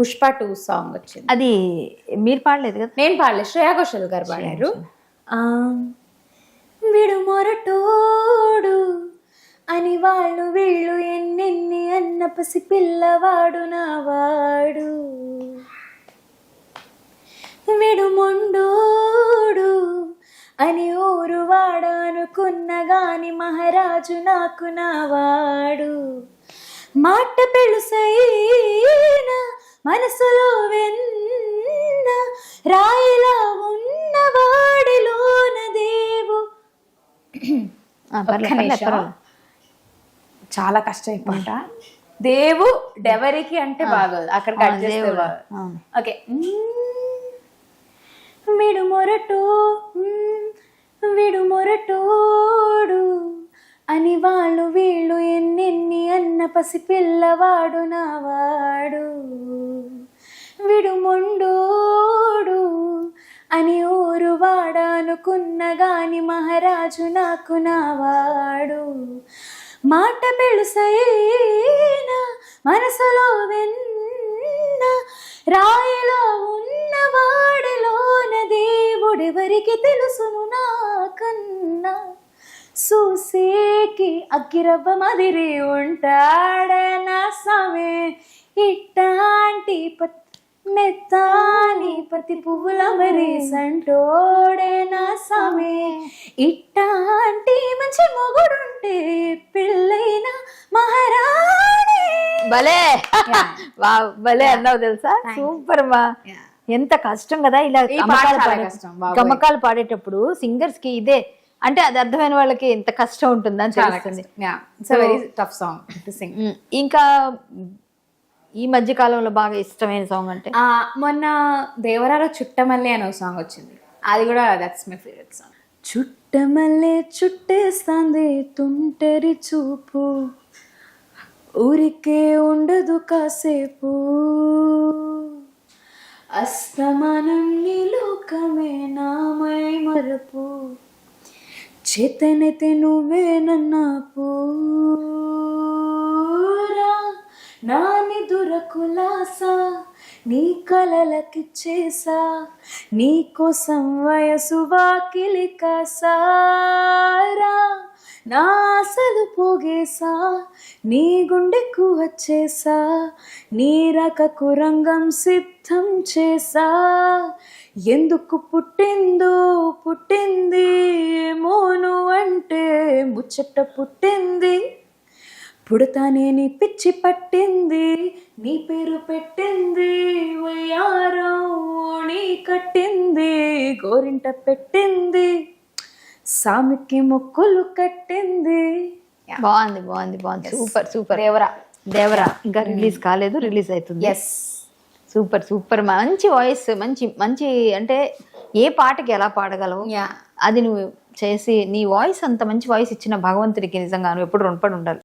Pushpa two song వచ్చింది. అది మీరు పాడలేదు కదా? నేను పాడలే శ్రేయా ఘోషల్ గారు పాడారు. విడు మొరటోడు అని వాళ్ళు వీళ్ళు ఎన్నెన్ని అన్న పసి పిల్లవాడు నావాడు. విడు మొండోడు అని ఊరు వాడ అనుకున్న గాని మహారాజు నాకు నావాడు. మాట పెళుసైన మనసులో వెన్న రాయిలా దేవు. పర్లేదు, నిమిషం. పర్లేదు. చాలా కష్టం ఈ పాట దేవు డెవరికి అంటే బాగోదు. అక్కడ కట్ చేస్తే. ఓకే. విడు మొరటో విడు మొరటోడు అని వాళ్ళు వీళ్ళు ఎన్నెన్ని అన్న పసి పిల్లవాడు నావాడు వీడు మొండోడు అని ఊరు వాడనుకున్న గాని మహారాజు నాకు నావాడు. మాట పెళుసైనా మనసులో వెన్న రాయిలో ఉన్నవాడిలోన దేవుడెవరికి తెలుసును నాకన్నా? సూసేకి అగ్గిరవ్వ మదిరి ఉంటాడన సమే ఇట్టాంటి పత్ మెత్తాని పతి పువ్వుల మరి సంటోడే నా సమే. ఇట్టాంటి మంచి మొగుడుంటే పెళ్ళైన మహారాణి. భలే. వా భలే అన్నావు తెలుసా? సూపర్ మా ఎంత కష్టం కదా ఇలా గమకాలు పాడేటప్పుడు సింగర్స్కి ఇదే. అంటే అది అర్థమైన వాళ్ళకి ఎంత కష్టం ఉంటుందని చాలా తెలుస్తుంది. ఇట్స్ వెరీ టఫ్ సాంగ్ ఇంకా ఈ మధ్య కాలంలో బాగా ఇష్టమైన సాంగ్ అంటే? మొన్న దేవరాల చుట్టమల్లె అనే సాంగ్ వచ్చింది. అది కూడా దట్స్ మై ఫేవరెట్ సాంగ్ చుట్టమల్లె చుట్టేస్తాంది తుంటరి చూపు. ఊరికే ఉండదు కాసేపు. అస్తమానం నీ లోకమే నామై మరపు చేతనైతే నువ్వే నన్నా పూరా నాని దురకులాసా నీ కలలకిచ్చేసా నీ కోసం వయసు వాకిలి కాసారా. నా ఆశలు పోగేసా నీ గుండెకు వచ్చేసా నీ రకకు రంగం సిద్ధం చేసా. ఎందుకు పుట్టిందో పుట్టింది మోను అంటే ముచ్చట పుట్టింది. పుడతానే నీ పిచ్చి పట్టింది నీ పేరు పెట్టింది వయ్యారం నీ కట్టింది గోరింట పెట్టింది సామికి మొక్కులు కట్టింది. బాగుంది బాగుంది బాగుంది. Super super. దేవరా. దేవరా ఇంకా రిలీజ్ కాలేదు రిలీజ్ అవుతుంది. Yes super super. మంచి వాయిస్ మంచి మంచి అంటే ఏ పాటకి ఎలా పాడగలవు? యా. అది నువ్వు చేసి నీ వాయిస్ అంత మంచి వాయిస్ ఇచ్చిన భగవంతుడికి నిజంగా నువ్వు ఎప్పుడు రుణపడి ఉండాలి.